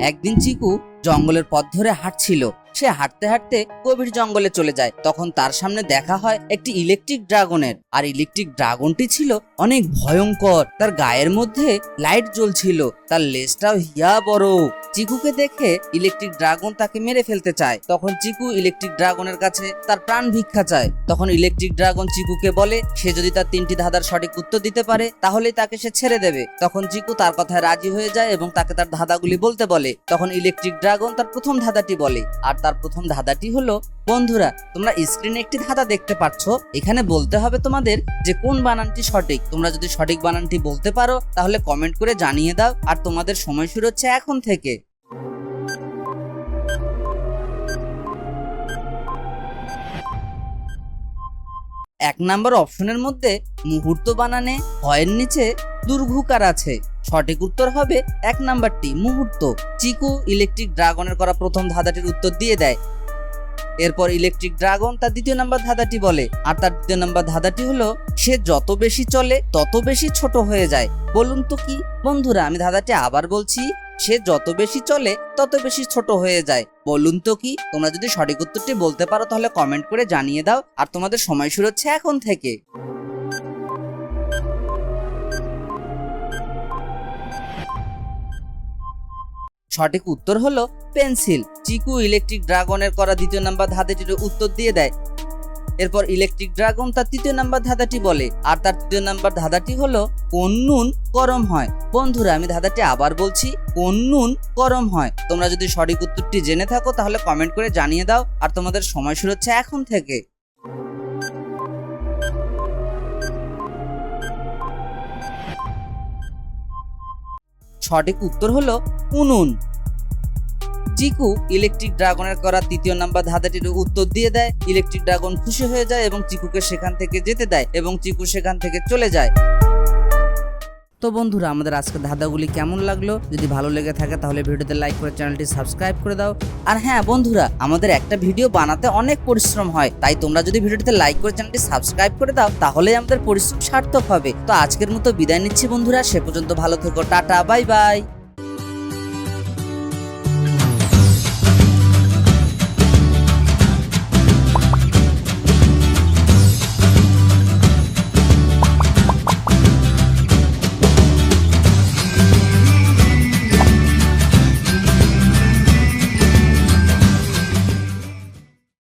একদিন চিকু জঙ্গলের পথ ধরে হাঁটছিল। সে হাঁটতে হাঁটতে গভীর জঙ্গলে চলে যায়। তখন তার সামনে দেখা হয় একটি ইলেকট্রিক ড্রাগনের আর ইলেকট্রিক ড্রাগনটি ছিল অনেক ভয়ঙ্কর। তার গায়ের মধ্যে লাইট জ্বলছিল। তার লেজটাও হিয়া বড়। চিকুকে দেখে ইলেকট্রিক ড্রাগন তাকে মেরে ফেলতে চায়। তখন চিকু ইলেকট্রিক ড্রাগনের কাছে তার প্রাণ ভিক্ষা চায়। তখন ইলেকট্রিক ড্রাগন চিকুকে বলে, সে যদি তার তিনটি ধাঁধার সঠিক উত্তর দিতে পারে, তাহলে তাকে সে ছেড়ে দেবে। তখন চিকু তার কথায় রাজি হয়ে যায় এবং তাকে তার ধাঁধাগুলি বলতে বলে। তখন ইলেকট্রিক ড্রাগন তার প্রথম ধাঁধাটি বলে। আর তার প্রথম ধাঁধাটি হলো, বন্ধুরা, তোমরা স্ক্রিনে একটি ধাঁধা দেখতে পাচ্ছ এখানে বলতে হবে তোমাদের যে কোন বানানটি সঠিক। তোমরা যদি সঠিক বানানটি বলতে পারো, তাহলে কমেন্ট করে জানিয়ে দাও, আর তোমাদের সময় শুরু হচ্ছে এখন থেকে। এক নাম্বার অপশনের মধ্যে মুহূর্ত বানানে হয়ের নিচে দুর্ভুকার আছে। সঠিক উত্তর হবে এক নাম্বারটি মুহূর্ত। চিকু ইলেকট্রিক ড্রাগনের করা প্রথম ধাঁধাটির উত্তর দিয়ে দেয়। এরপর ইলেকট্রিক ড্রাগন তার দ্বিতীয় নাম্বার ধাঁধাটি বলে। আর তার দ্বিতীয় নাম্বার ধাঁধাটি হলো, সে যত বেশি চলে, তত বেশি ছোট হয়ে যায়। বলুন তো কি? বন্ধুরা, আমি ধাঁধাটি আবার বলছি, সে যত বেশি চলে, তত বেশি ছোট হয়ে যায়। বলুন তো কি? তোমরা যদি সঠিক উত্তরটি বলতে পারো, তাহলে কমেন্ট করে জানিয়ে দাও। আর তোমাদের সময় শুরু হচ্ছে এখন থেকে। সঠিক উত্তর হলো পেন্সিল। চিকু ইলেকট্রিক ড্রাগনের করা দ্বিতীয় নাম্বার ধাঁধাটির উত্তর দিয়ে দেয়। এরপর ইলেকট্রিক ড্রাগন তার তৃতীয় নাম্বার ধাঁধাটি বলে। আর তার তৃতীয় নাম্বার ধাঁধাটি হলো কোন নুন গরম হয়। বন্ধুরা, আমি ধাঁধাটি আবার বলছি, কোন নুন গরম হয়। তোমরা যদি সঠিক উত্তরটি জেনে থাকো, তাহলে কমেন্ট করে জানিয়ে দাও। আর তোমাদের সময় শুরু হচ্ছে এখন থেকে। সঠিক উত্তর হলো উনুন। জিকু ইলেকট্রিক ড্রাগনের করা তৃতীয় নাম্বার ধাঁধাটির উত্তর দিয়ে দেয়। ইলেকট্রিক ড্রাগন খুশি হয়ে যায় এবং চিকুকে সেখান থেকে যেতে দেয় এবং চিকু সেখান থেকে চলে যায়। তো বন্ধুরা, আমাদের আজকের ধাঁধাগুলি কেমন লাগল? যদি ভালো লেগে থাকে তাহলে ভিডিওতে লাইক করে চ্যানেলটি সাবস্ক্রাইব করে দাও। আর হ্যাঁ বন্ধুরা, আমাদের একটা ভিডিও বানাতে অনেক পরিশ্রম হয়, তাই তোমরা যদি ভিডিওটিতে লাইক করে চ্যানেলটি সাবস্ক্রাইব করে দাও, তাহলেই আমাদের পরিশ্রম সার্থক হবে। তো আজকের মতো বিদায় নিচ্ছি বন্ধুরা, সে পর্যন্ত ভালো থেকো, টাটা, বাই বাই।